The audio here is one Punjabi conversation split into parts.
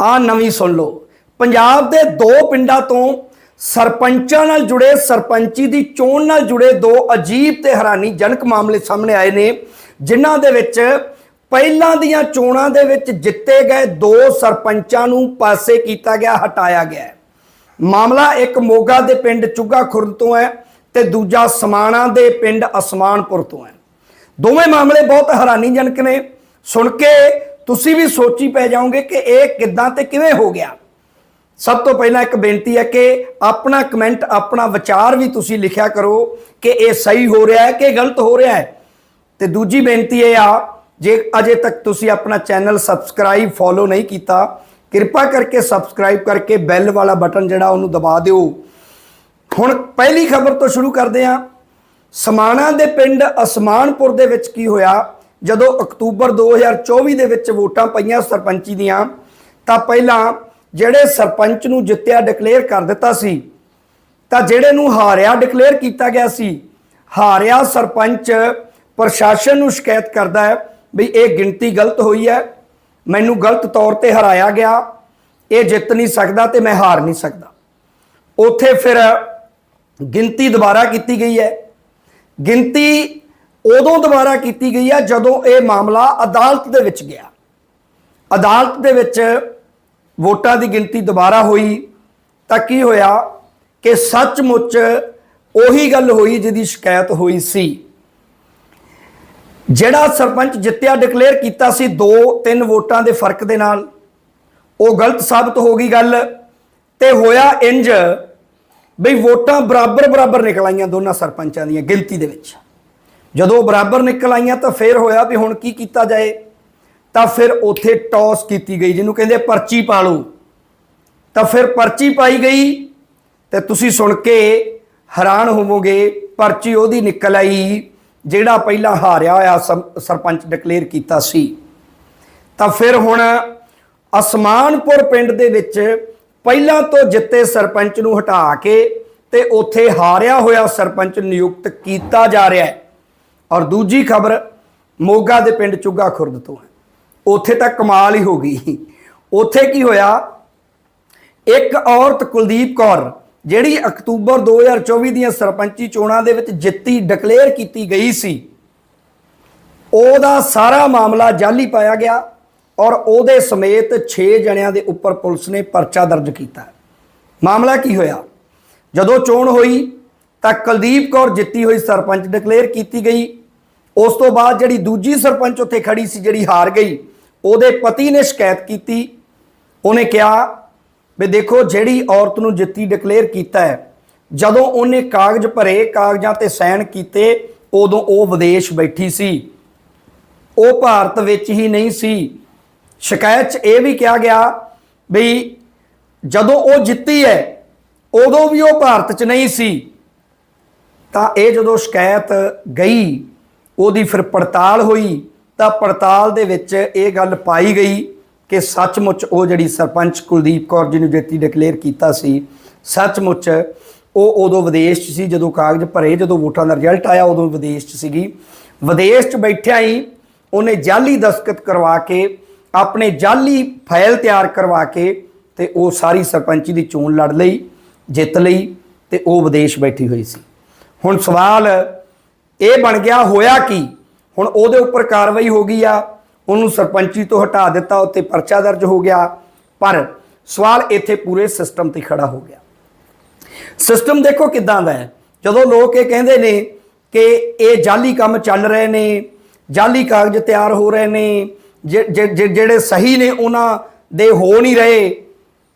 ਆ ਨਵੀਂ ਸੁਣ ਲਓ। ਪੰਜਾਬ ਦੇ ਦੋ ਪਿੰਡਾਂ ਤੋਂ ਸਰਪੰਚਾਂ ਨਾਲ ਜੁੜੇ, ਸਰਪੰਚੀ ਦੀ ਚੋਣ ਨਾਲ ਜੁੜੇ ਦੋ ਅਜੀਬ ਤੇ ਹੈਰਾਨੀਜਨਕ ਮਾਮਲੇ ਸਾਹਮਣੇ ਆਏ ਨੇ, ਜਿਨ੍ਹਾਂ ਦੇ ਵਿੱਚ ਪਹਿਲਾਂ ਦੀਆਂ ਚੋਣਾਂ ਦੇ ਵਿੱਚ ਜਿੱਤੇ ਗਏ ਦੋ ਸਰਪੰਚਾਂ ਨੂੰ ਪਾਸੇ ਕੀਤਾ ਗਿਆ, ਹਟਾਇਆ ਗਿਆ ਮਾਮਲਾ ਇੱਕ ਮੋਗਾ ਦੇ ਪਿੰਡ ਚੁੱਗਾ ਖੁਰਦ ਤੋਂ ਹੈ ਤੇ ਦੂਜਾ ਸਮਾਣਾ ਦੇ ਪਿੰਡ ਅਸਮਾਨਪੁਰ ਤੋਂ ਹੈ। ਦੋਵੇਂ ਮਾਮਲੇ ਬਹੁਤ ਹੈਰਾਨੀਜਨਕ ਨੇ। ਸੁਣ ਕੇ ਤੁਸੀਂ ਵੀ ਸੋਚੀ ਪੈ ਜਾਓਗੇ ਕਿ ਇਹ ਕਿੱਦਾਂ ਤੇ ਕਿਵੇਂ ਹੋ ਗਿਆ। ਸਭ ਤੋਂ ਪਹਿਲਾਂ ਇੱਕ ਬੇਨਤੀ ਹੈ ਕਿ ਆਪਣਾ ਕਮੈਂਟ, ਆਪਣਾ ਵਿਚਾਰ ਵੀ ਤੁਸੀਂ ਲਿਖਿਆ ਕਰੋ ਕਿ ਇਹ ਸਹੀ ਹੋ ਰਿਹਾ ਹੈ ਕਿ ਗਲਤ ਹੋ ਰਿਹਾ ਹੈ। ਤੇ ਦੂਜੀ ਬੇਨਤੀ ਇਹ ਆ, ਜੇ ਅਜੇ ਤੱਕ ਤੁਸੀਂ ਆਪਣਾ ਚੈਨਲ ਸਬਸਕ੍ਰਾਈਬ ਫੋਲੋ ਨਹੀਂ ਕੀਤਾ, ਕਿਰਪਾ ਕਰਕੇ ਸਬਸਕ੍ਰਾਈਬ ਕਰਕੇ ਬੈਲ ਵਾਲਾ ਬਟਨ ਜਿਹੜਾ ਉਹਨੂੰ ਦਬਾ ਦਿਓ। ਹੁਣ ਪਹਿਲੀ ਖਬਰ ਤੋਂ ਸ਼ੁਰੂ ਕਰਦੇ ਹਾਂ। ਸਮਾਣਾ ਦੇ ਪਿੰਡ ਅਸਮਾਨਪੁਰ ਦੇ ਵਿੱਚ ਕੀ ਹੋਇਆ? ਜਦੋਂ ਅਕਤੂਬਰ 2024 ਦੇ ਵਿੱਚ ਵੋਟਾਂ ਪਈਆਂ ਸਰਪੰਚੀ ਦੀਆਂ, ਤਾਂ ਪਹਿਲਾਂ ਜਿਹੜੇ ਸਰਪੰਚ ਨੂੰ ਜਿੱਤਿਆ ਡਿਕਲੇਅਰ ਕਰ ਦਿੱਤਾ ਸੀ, ਤਾਂ ਜਿਹੜੇ ਨੂੰ ਹਾਰਿਆ ਡਿਕਲੇਅਰ ਕੀਤਾ ਗਿਆ ਸੀ, ਹਾਰਿਆ ਸਰਪੰਚ ਪ੍ਰਸ਼ਾਸਨ ਨੂੰ ਸ਼ਿਕਾਇਤ ਕਰਦਾ ਹੈ ਵੀ ਇਹ ਗਿਣਤੀ ਗਲਤ ਹੋਈ ਹੈ, ਮੈਨੂੰ ਗਲਤ ਤੌਰ ਤੇ ਹਰਾਇਆ ਗਿਆ, ਇਹ ਜਿੱਤ ਨਹੀਂ ਸਕਦਾ ਤੇ ਮੈਂ ਹਾਰ ਨਹੀਂ ਸਕਦਾ। ਉੱਥੇ ਫਿਰ ਗਿਣਤੀ ਦੁਬਾਰਾ ਕੀਤੀ ਗਈ ਹੈ। ਗਿਣਤੀ ਉਦੋਂ ਦੁਬਾਰਾ ਕੀਤੀ ਗਈ ਹੈ ਜਦੋਂ ਇਹ ਮਾਮਲਾ ਅਦਾਲਤ ਦੇ ਵਿੱਚ ਗਿਆ। ਅਦਾਲਤ ਦੇ ਵਿੱਚ ਵੋਟਾਂ ਦੀ ਗਿਣਤੀ ਦੁਬਾਰਾ ਹੋਈ ਤਾਂ ਕੀ ਹੋਇਆ ਕਿ ਸੱਚਮੁੱਚ ਉਹੀ ਗੱਲ ਹੋਈ ਜਿਹਦੀ ਸ਼ਿਕਾਇਤ ਹੋਈ ਸੀ। ਜਿਹੜਾ ਸਰਪੰਚ ਜਿੱਤਿਆ ਡਿਕਲੇਅਰ ਕੀਤਾ ਸੀ 2-3 ਵੋਟਾਂ ਦੇ ਫ਼ਰਕ ਦੇ ਨਾਲ, ਉਹ ਗਲਤ ਸਾਬਤ ਹੋ ਗਈ ਗੱਲ ਤੇ ਹੋਇਆ ਇੰਜ ਬਈ ਵੋਟਾਂ ਬਰਾਬਰ ਬਰਾਬਰ ਨਿਕਲ ਆਈਆਂ ਦੋਨਾਂ ਸਰਪੰਚਾਂ ਦੀਆਂ ਗਿਣਤੀ ਦੇ ਵਿੱਚ। ਜਦੋਂ ਬਰਾਬਰ ਨਿਕਲ ਆਈਆਂ ਤਾਂ ਫਿਰ ਹੋਇਆ ਵੀ ਹੁਣ ਕੀ ਕੀਤਾ ਜਾਏ। ਤਾਂ ਫਿਰ ਉੱਥੇ ਟੌਸ ਕੀਤੀ ਗਈ, ਜਿਹਨੂੰ ਕਹਿੰਦੇ ਪਰਚੀ ਪਾ ਲਓ ਤਾਂ ਫਿਰ ਪਰਚੀ ਪਾਈ ਗਈ, ਤੇ ਤੁਸੀਂ ਸੁਣ ਕੇ ਹੈਰਾਨ ਹੋਵੋਗੇ, ਪਰਚੀ ਉਹਦੀ ਨਿਕਲ ਆਈ, ਜਿਹੜਾ ਪਹਿਲਾਂ ਹਾਰਿਆ ਹੋਇਆ ਸਮ- ਸਰਪੰਚ ਡਿਕਲੇਅਰ ਕੀਤਾ ਸੀ। ਤਾਂ ਫਿਰ ਹੁਣ ਅਸਮਾਨਪੁਰ ਪਿੰਡ ਦੇ ਵਿੱਚ ਪਹਿਲਾਂ ਤੋਂ ਜਿੱਤੇ ਸਰਪੰਚ ਨੂੰ ਹਟਾ ਕੇ ਤੇ ਉੱਥੇ ਹਾਰਿਆ ਹੋਇਆ ਸਰਪੰਚ ਨਿਯੁਕਤ ਕੀਤਾ ਜਾ ਰਿਹਾ ਹੈ। ਔਰ ਦੂਜੀ ਖਬਰ, ਮੋਗਾ ਦੇ ਪਿੰਡ ਚੁੱਗਾ ਖੁਰਦ ਤੋਂ ਹੈ। ਉੱਥੇ ਤਾਂ ਕਮਾਲ ਹੀ ਹੋ ਗਈ। ਉੱਥੇ ਕੀ ਹੋਇਆ? ਇੱਕ ਔਰਤ ਕੁਲਦੀਪ ਕੌਰ, ਜਿਹੜੀ ਅਕਤੂਬਰ 2024 ਦੀਆਂ ਸਰਪੰਚੀ ਚੋਣਾਂ ਦੇ ਵਿੱਚ ਜਿੱਤੀ, ਡਿਕਲੇਅਰ ਕੀਤੀ ਗਈ ਸੀ, ਉਹਦਾ ਸਾਰਾ ਮਾਮਲਾ ਜਾਲੀ ਪਾਇਆ ਗਿਆ ਔਰ ਉਹਦੇ ਸਮੇਤ 6 ਜਣਿਆਂ ਦੇ ਉੱਪਰ ਪੁਲਿਸ ਨੇ ਪਰਚਾ ਦਰਜ ਕੀਤਾ। ਮਾਮਲਾ ਕੀ ਹੋਇਆ? ਜਦੋਂ ਚੋਣ ਹੋਈ ਤਾਂ ਕੁਲਦੀਪ ਕੌਰ ਜਿੱਤੀ ਹੋਈ ਸਰਪੰਚ ਡਿਕਲੇਅਰ ਕੀਤੀ ਗਈ। ਉਸ ਤੋਂ ਬਾਅਦ ਜਿਹੜੀ ਦੂਜੀ ਸਰਪੰਚ ਉੱਥੇ ਖੜੀ ਸੀ, ਜਿਹੜੀ ਹਾਰ ਗਈ, ਉਹਦੇ ਪਤੀ ਨੇ ਸ਼ਿਕਾਇਤ ਕੀਤੀ। ਉਹਨੇ ਕਿਹਾ ਵੀ ਦੇਖੋ, ਜਿਹੜੀ ਔਰਤ ਨੂੰ ਜਿੱਤੀ ਡਿਕਲੇਅਰ ਕੀਤਾ ਹੈ, ਜਦੋਂ ਉਹਨੇ ਕਾਗਜ਼ ਭਰੇ, ਕਾਗਜ਼ਾਂ ਤੇ ਸਾਈਨ ਕੀਤੇ, ਉਦੋਂ ਉਹ ਵਿਦੇਸ਼ ਬੈਠੀ ਸੀ। ਉਹ ਭਾਰਤ ਵਿੱਚ ਹੀ ਨਹੀਂ ਸੀ। ਸ਼ਿਕਾਇਤ 'ਚ ਇਹ ਵੀ ਕਿਹਾ ਗਿਆ ਵੀ ਜਦੋਂ ਉਹ ਜਿੱਤੀ ਹੈ, ਉਦੋਂ ਵੀ ਉਹ ਭਾਰਤ 'ਚ ਨਹੀਂ ਸੀ। ਤਾਂ ਇਹ ਜਦੋਂ ਸ਼ਿਕਾਇਤ ਗਈ, ਉਹਦੀ ਫਿਰ ਪੜਤਾਲ ਹੋਈ, ਤਾਂ ਪੜਤਾਲ ਦੇ ਵਿੱਚ ਇਹ ਗੱਲ ਪਾਈ ਗਈ ਕਿ ਸੱਚਮੁੱਚ ਉਹ ਜਿਹੜੀ ਸਰਪੰਚ ਕੁਲਦੀਪ ਕੌਰ ਜੀ ਨੂੰ ਜਿੱਤੀ ਡਿਕਲੇਅਰ ਕੀਤਾ ਸੀ, ਸੱਚਮੁੱਚ ਉਹ ਉਦੋਂ ਵਿਦੇਸ਼ 'ਚ ਸੀ, ਜਦੋਂ ਕਾਗਜ਼ ਭਰੇ, ਜਦੋਂ ਵੋਟਾਂ ਦਾ ਰਿਜ਼ਲਟ ਆਇਆ, ਉਦੋਂ ਵਿਦੇਸ਼ 'ਚ ਸੀਗੀ। ਵਿਦੇਸ਼ 'ਚ ਬੈਠਿਆਂ ਹੀ ਉਹਨੇ ਜਾਲੀ ਦਸਤਖਤ ਕਰਵਾ ਕੇ, ਆਪਣੇ ਜਾਲੀ ਫਾਈਲ ਤਿਆਰ ਕਰਵਾ ਕੇ ਤੇ ਉਹ ਸਾਰੀ ਸਰਪੰਚੀ ਦੀ ਚੋਣ ਲੜ ਲਈ, ਜਿੱਤ ਲਈ ਤੇ ਉਹ ਵਿਦੇਸ਼ ਬੈਠੀ ਹੋਈ ਸੀ। ਹੁਣ ਸਵਾਲ ਇਹ ਬਣ ਗਿਆ, ਹੋਇਆ ਕੀ? ਹੁਣ ਉਹਦੇ ਉੱਪਰ ਕਾਰਵਾਈ ਹੋ ਗਈ ਆ, ਉਹਨੂੰ ਸਰਪੰਚੀ ਤੋਂ ਹਟਾ ਦਿੱਤਾ, ਉੱਤੇ ਪਰਚਾ ਦਰਜ ਹੋ ਗਿਆ, ਪਰ ਸਵਾਲ ਇੱਥੇ ਪੂਰੇ ਸਿਸਟਮ ਤੇ ਖੜਾ ਹੋ ਗਿਆ। ਸਿਸਟਮ ਦੇਖੋ ਕਿਦਾਂ ਦਾ ਹੈ। ਜਦੋਂ ਲੋਕ ਇਹ ਕਹਿੰਦੇ ਨੇ ਕਿ ਇਹ ਜਾਲੀ ਕੰਮ ਚੱਲ ਰਹੇ ਨੇ, ਜਾਲੀ ਕਾਗਜ਼ ਤਿਆਰ ਹੋ ਰਹੇ ਨੇ, ਜਿ- ਜਿਹੜੇ ਸਹੀ ਨੇ ਉਹਨਾਂ ਦੇ ਹੋ ਨਹੀਂ ਰਹੇ,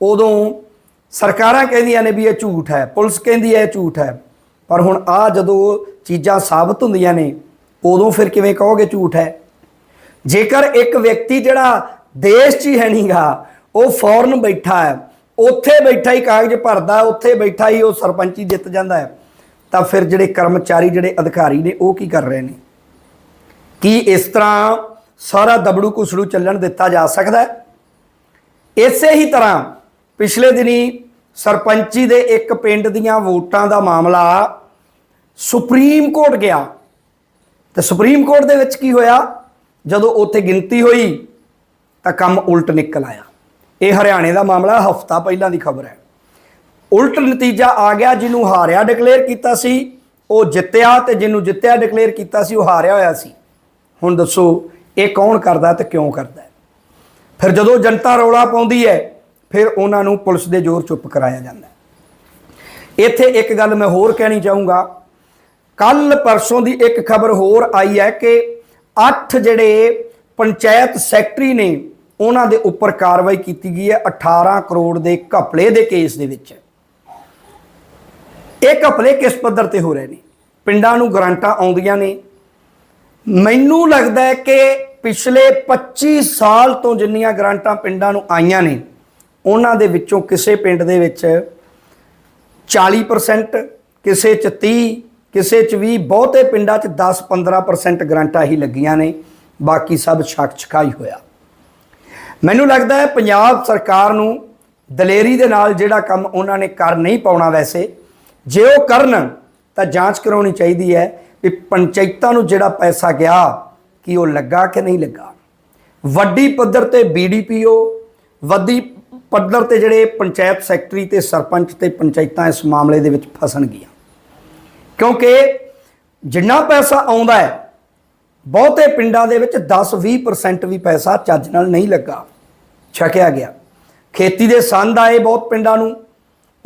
ਉਦੋਂ ਸਰਕਾਰਾਂ ਕਹਿੰਦੀਆਂ ਨੇ ਵੀ ਇਹ ਝੂਠ ਹੈ, ਪੁਲਿਸ ਕਹਿੰਦੀ ਹੈ ਇਹ ਝੂਠ ਹੈ। ਪਰ ਹੁਣ ਆ ਜਦੋਂ ਚੀਜ਼ਾਂ ਸਾਬਤ ਹੁੰਦੀਆਂ ਨੇ, ਉਦੋਂ ਫਿਰ ਕਿਵੇਂ ਕਹੋਗੇ ਝੂਠ ਹੈ? ਜੇਕਰ ਇੱਕ ਵਿਅਕਤੀ ਜਿਹੜਾ ਦੇਸ਼ 'ਚ ਹੀ ਹੈ ਨਹੀਂਗਾ ਉਹ ਫੌਰਨ ਬੈਠਾ ਹੈ, ਉੱਥੇ ਬੈਠਾ ਹੀ ਕਾਗਜ਼ ਭਰਦਾ, ਉੱਥੇ ਬੈਠਾ ਹੀ ਉਹ ਸਰਪੰਚੀ ਜਿੱਤ ਜਾਂਦਾ ਹੈ, ਤਾਂ ਫਿਰ ਜਿਹੜੇ ਕਰਮਚਾਰੀ, ਜਿਹੜੇ ਅਧਿਕਾਰੀ ਨੇ, ਉਹ ਕੀ ਕਰ ਰਹੇ ਨੇ? ਕੀ ਇਸ ਤਰ੍ਹਾਂ ਸਾਰਾ ਦਬੜੂ ਕੁਸੜੂ ਚੱਲਣ ਦਿੱਤਾ ਜਾ ਸਕਦਾ ਹੈ? ਇਸੇ ਹੀ ਤਰ੍ਹਾਂ ਪਿਛਲੇ ਦਿਨੀ ਸਰਪੰਚੀ ਦੇ ਇੱਕ ਪਿੰਡ ਦੀਆਂ ਵੋਟਾਂ ਦਾ ਮਾਮਲਾ ਸੁਪਰੀਮ ਕੋਰਟ ਗਿਆ। ਤੇ ਸੁਪਰੀਮ ਕੋਰਟ ਦੇ ਵਿੱਚ ਕੀ ਹੋਇਆ? ਜਦੋਂ ਉੱਥੇ ਗਿਣਤੀ ਹੋਈ, ਤਾਂ ਕੰਮ ਉਲਟ ਨਿਕਲ ਆਇਆ। ਇਹ ਹਰਿਆਣੇ ਦਾ ਮਾਮਲਾ, ਹਫਤਾ ਪਹਿਲਾਂ ਦੀ ਖਬਰ ਹੈ। ਉਲਟ ਨਤੀਜਾ ਆ ਗਿਆ, ਜਿਹਨੂੰ ਹਾਰਿਆ ਡਿਕਲੇਅਰ ਕੀਤਾ ਸੀ। ਉਹ ਜਿੱਤਿਆ ਤੇ ਜਿਹਨੂੰ ਜਿੱਤਿਆ ਡਿਕਲੇਅਰ ਕੀਤਾ ਸੀ, ਉਹ ਹਾਰਿਆ ਹੋਇਆ ਸੀ। ਹੁਣ ਦੱਸੋ, ਇਹ ਕੌਣ ਕਰਦਾ ਤੇ ਕਿਉਂ ਕਰਦਾ ਫਿਰ ਜਦੋਂ ਜਨਤਾ ਰੌਲਾ ਪਾਉਂਦੀ ਹੈ, ਫਿਰ ਉਹਨਾਂ ਨੂੰ ਪੁਲਿਸ ਦੇ ਜ਼ੋਰ ਚੁੱਪ ਕਰਾਇਆ ਜਾਂਦਾ ਇੱਥੇ ਇੱਕ ਗੱਲ ਮੈਂ ਹੋਰ ਕਹਿਣੀ ਚਾਹੂੰਗਾ। ਕੱਲ ਪਰਸੋਂ ਦੀ ਇੱਕ ਖਬਰ ਹੋਰ ਆਈ ਹੈ ਕਿ 8 ਜਿਹੜੇ ਪੰਚਾਇਤ ਸੈਕਟਰੀ ਨੇ, ਉਹਨਾਂ ਦੇ ਉੱਪਰ ਕਾਰਵਾਈ ਕੀਤੀ ਗਈ ਹੈ 18 ਕਰੋੜ ਦੇ ਘਪਲੇ ਦੇ ਕੇਸ ਦੇ ਵਿੱਚ। ਇਹ ਘਪਲੇ ਕਿਸ ਪੱਧਰ ਤੇ ਹੋ ਰਹੇ ਨੇ? ਪਿੰਡਾਂ ਨੂੰ ਗਰਾਂਟਾਂ ਆਉਂਦੀਆਂ ਨੇ। ਮੈਨੂੰ ਲੱਗਦਾ ਹੈ ਕਿ ਪਿਛਲੇ 25 ਸਾਲ ਤੋਂ ਜਿੰਨੀਆਂ ਗਰਾਂਟਾਂ ਪਿੰਡਾਂ ਨੂੰ ਆਈਆਂ ਨੇ, ਉਹਨਾਂ ਦੇ ਵਿੱਚੋਂ ਕਿਸੇ ਪਿੰਡ ਦੇ ਵਿੱਚ 40% ਕਿਸੇ ਚ 30 ਕਿਸੇ ਚ ਵੀ ਬਹੁਤੇ ਪਿੰਡਾਂ ਚ 10-15% ਗਰਾਂਟਾਂ ਹੀ ਲੱਗੀਆਂ ਨੇ, ਬਾਕੀ ਸਭ ਛਕ ਛਕਾਈ ਹੋਇਆ। ਮੈਨੂੰ ਲੱਗਦਾ ਹੈ ਪੰਜਾਬ ਸਰਕਾਰ ਨੂੰ ਦਲੇਰੀ ਦੇ ਨਾਲ ਜਿਹੜਾ ਕੰਮ ਉਹਨਾਂ ਨੇ ਕਰ ਨਹੀਂ ਪਾਉਣਾ ਵੈਸੇ, ਜੇ ਉਹ ਕਰਨ, ਤਾਂ ਜਾਂਚ ਕਰਾਉਣੀ ਚਾਹੀਦੀ ਹੈ ਵੀ ਪੰਚਾਇਤਾਂ ਨੂੰ ਜਿਹੜਾ ਪੈਸਾ ਗਿਆ, ਕਿ ਉਹ ਲੱਗਾ ਕਿ ਨਹੀਂ ਲੱਗਾ। ਵੱਡੀ ਪੱਧਰ ਤੇ ਬੀਡੀਪੀਓ ਵੱਡੀ ਪੱਧਰ ਤੇ ਜਿਹੜੇ ਪੰਚਾਇਤ ਸੈਕਟਰੀ ਤੇ ਸਰਪੰਚ ਤੇ ਪੰਚਾਇਤਾਂ ਇਸ ਮਾਮਲੇ ਦੇ ਵਿੱਚ ਫਸਣਗੀਆਂ। ਕਿਉਂਕਿ ਜਿੰਨਾ ਪੈਸਾ ਆਉਂਦਾ ਹੈ, ਬਹੁਤੇ ਪਿੰਡਾਂ ਦੇ ਵਿੱਚ 10-20% ਵੀ ਪੈਸਾ ਚੱਜ ਨਾਲ ਨਹੀਂ ਲੱਗਾ, ਛਕਿਆ ਗਿਆ। ਖੇਤੀ ਦੇ ਸੰਦ ਆਏ ਬਹੁਤ ਪਿੰਡਾਂ ਨੂੰ,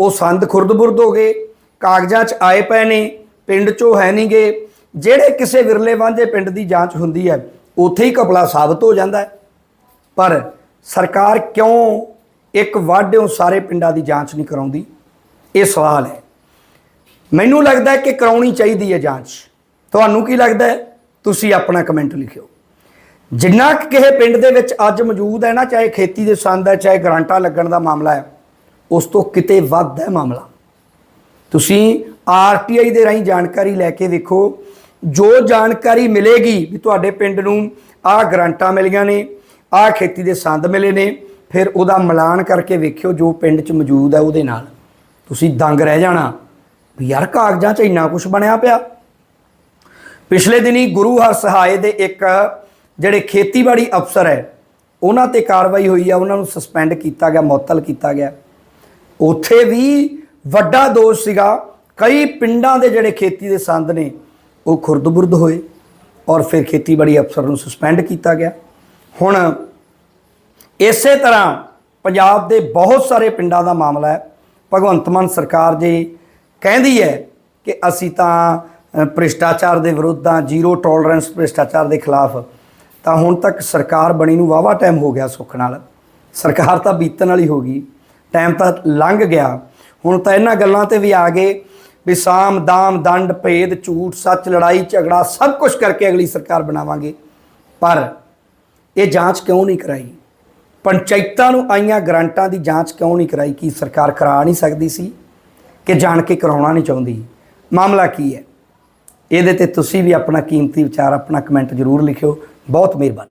ਉਹ ਸੰਦ ਖੁਰਦ-ਬੁਰਦ ਹੋ ਗਏ, ਕਾਗਜ਼ਾਂ 'ਚ ਆਏ ਪਏ ਨੇ, ਪਿੰਡ 'ਚੋਂ ਹੈ ਨਹੀਂ ਗਏ। ਜਿਹੜੇ ਕਿਸੇ ਵਿਰਲੇ ਵਾਂਝੇ ਪਿੰਡ ਦੀ ਜਾਂਚ ਹੁੰਦੀ ਹੈ, ਉੱਥੇ ਹੀ ਕਪਲਾ ਸਾਬਤ ਹੋ ਜਾਂਦਾ ਹੈ। ਪਰ ਸਰਕਾਰ ਕਿਉਂ ਇੱਕ ਵਾਢਿਓਂ ਸਾਰੇ ਪਿੰਡਾਂ ਦੀ ਜਾਂਚ ਨਹੀਂ ਕਰਾਉਂਦੀ? ਇਹ ਸਵਾਲ ਹੈ। ਮੈਨੂੰ ਲੱਗਦਾ ਹੈ ਕਿ ਕਰਾਉਣੀ ਚਾਹੀਦੀ ਹੈ ਜਾਂਚ। ਤੁਹਾਨੂੰ ਕੀ ਲੱਗਦਾ ਹੈ? ਤੁਸੀਂ ਆਪਣਾ ਕਮੈਂਟ ਲਿਖਿਓ। ਜਿੰਨਾ ਕੁ ਕਿਸੇ ਪਿੰਡ ਦੇ ਵਿੱਚ ਅੱਜ ਮੌਜੂਦ ਹੈ ਨਾ, ਚਾਹੇ ਖੇਤੀ ਦੇ ਸੰਦ ਹੈ, ਚਾਹੇ ਗਰਾਂਟਾਂ ਲੱਗਣ ਦਾ ਮਾਮਲਾ ਹੈ, ਉਸ ਤੋਂ ਕਿਤੇ ਵੱਧ ਹੈ ਮਾਮਲਾ। ਤੁਸੀਂ ਆਰਟੀਆਈ ਦੇ ਰਾਹੀਂ ਜਾਣਕਾਰੀ ਲੈ ਕੇ ਵੇਖੋ। ਜੋ ਜਾਣਕਾਰੀ ਮਿਲੇਗੀ ਵੀ ਤੁਹਾਡੇ ਪਿੰਡ ਨੂੰ ਆਹ ਗਰਾਂਟਾਂ ਮਿਲੀਆਂ ਨੇ, ਆਹ ਖੇਤੀ ਦੇ ਸੰਦ ਮਿਲੇ ਨੇ, ਫਿਰ ਉਹਦਾ ਮਿਲਾਨ ਕਰਕੇ ਵੇਖਿਓ ਜੋ ਪਿੰਡ 'ਚ ਮੌਜੂਦ ਹੈ ਉਹਦੇ ਨਾਲ। ਤੁਸੀਂ ਦੰਗ ਰਹਿ ਜਾਣਾ। ਵੀ ਯਾਰ ਕਾਗਜ਼ਾਂ 'ਚ ਇੰਨਾ ਕੁਝ ਬਣਿਆ ਪਿਆ। ਪਿਛਲੇ ਦਿਨੀ ਗੁਰੂ ਹਰ ਸਹਾਏ ਦੇ ਇੱਕ ਜਿਹੜੇ ਖੇਤੀਬਾੜੀ ਅਫਸਰ ਹੈ, ਉਹਨਾਂ ਤੇ ਕਾਰਵਾਈ ਹੋਈ ਆ, ਉਹਨਾਂ ਨੂੰ ਸਸਪੈਂਡ ਕੀਤਾ ਗਿਆ, ਮੁਅੱਤਲ ਕੀਤਾ ਗਿਆ। ਉੱਥੇ ਵੀ ਵੱਡਾ ਦੋਸ਼ ਸੀਗਾ, ਕਈ ਪਿੰਡਾਂ ਦੇ ਜਿਹੜੇ ਖੇਤੀ ਦੇ ਸੰਦ ਨੇ, ਉਹ ਖੁਰਦ-ਬੁਰਦ ਹੋਏ ਔਰ ਫਿਰ ਖੇਤੀਬਾੜੀ ਅਫਸਰ ਨੂੰ ਸਸਪੈਂਡ ਕੀਤਾ ਗਿਆ। ਹੁਣ ਇਸੇ ਤਰ੍ਹਾਂ ਪੰਜਾਬ ਦੇ ਬਹੁਤ ਸਾਰੇ ਪਿੰਡਾਂ ਦਾ ਮਾਮਲਾ ਹੈ। ਭਗਵੰਤ ਮਾਨ ਸਰਕਾਰ ਜੇ ਕਹਿੰਦੀ ਹੈ ਕਿ ਅਸੀਂ ਤਾਂ ਭ੍ਰਿਸ਼ਟਾਚਾਰ ਦੇ ਵਿਰੁੱਧ ਹਾਂ ਜ਼ੀਰੋ ਟੋਲਰੈਂਸ ਭ੍ਰਿਸ਼ਟਾਚਾਰ ਦੇ ਖਿਲਾਫ, ਤਾਂ ਹੁਣ ਤੱਕ ਸਰਕਾਰ ਬਣੀ ਨੂੰ ਵਾਵਾ ਟਾਈਮ ਹੋ ਗਿਆ ਸੁੱਖ ਨਾਲ। ਸਰਕਾਰ ਤਾਂ ਬੀਤਣ ਵਾਲੀ ਹੋ ਗਈ। ਟਾਈਮ ਤਾਂ ਲੰਘ ਗਿਆ। ਹੁਣ ਤਾਂ ਇਹਨਾਂ ਗੱਲਾਂ ਤੇ ਵੀ ਆ ਗਏ ਵੀ ਸਾਮ, ਦਾਮ, ਦੰਡ, ਭੇਦ, ਝੂਠ, ਸੱਚ, ਲੜਾਈ, ਝਗੜਾ ਸਭ ਕੁਝ ਕਰਕੇ ਅਗਲੀ ਸਰਕਾਰ ਬਣਾਵਾਂਗੇ। ਪਰ ਇਹ ਜਾਂਚ ਕਿਉਂ ਨਹੀਂ ਕਰਾਈ? ਪੰਚਾਇਤਾਂ ਨੂੰ ਆਈਆਂ ਗ੍ਰਾਂਟਾਂ ਦੀ ਜਾਂਚ ਕਿਉਂ ਨਹੀਂ ਕਰਾਈ? ਕੀ ਸਰਕਾਰ ਕਰਾ ਨਹੀਂ ਸਕਦੀ ਸੀ? ਕਿ ਜਾਣ ਕੇ ਕਰਾਉਣਾ ਨਹੀਂ ਚਾਹੁੰਦੀ। ਮਾਮਲਾ ਕੀ ਹੈ? ਇਹਦੇ ਤੇ ਤੁਸੀਂ ਵੀ ਆਪਣਾ ਕੀਮਤੀ ਵਿਚਾਰ, ਆਪਣਾ ਕਮੈਂਟ ਜ਼ਰੂਰ ਲਿਖਿਓ। ਬਹੁਤ ਮਿਹਰਬਾਨੀ।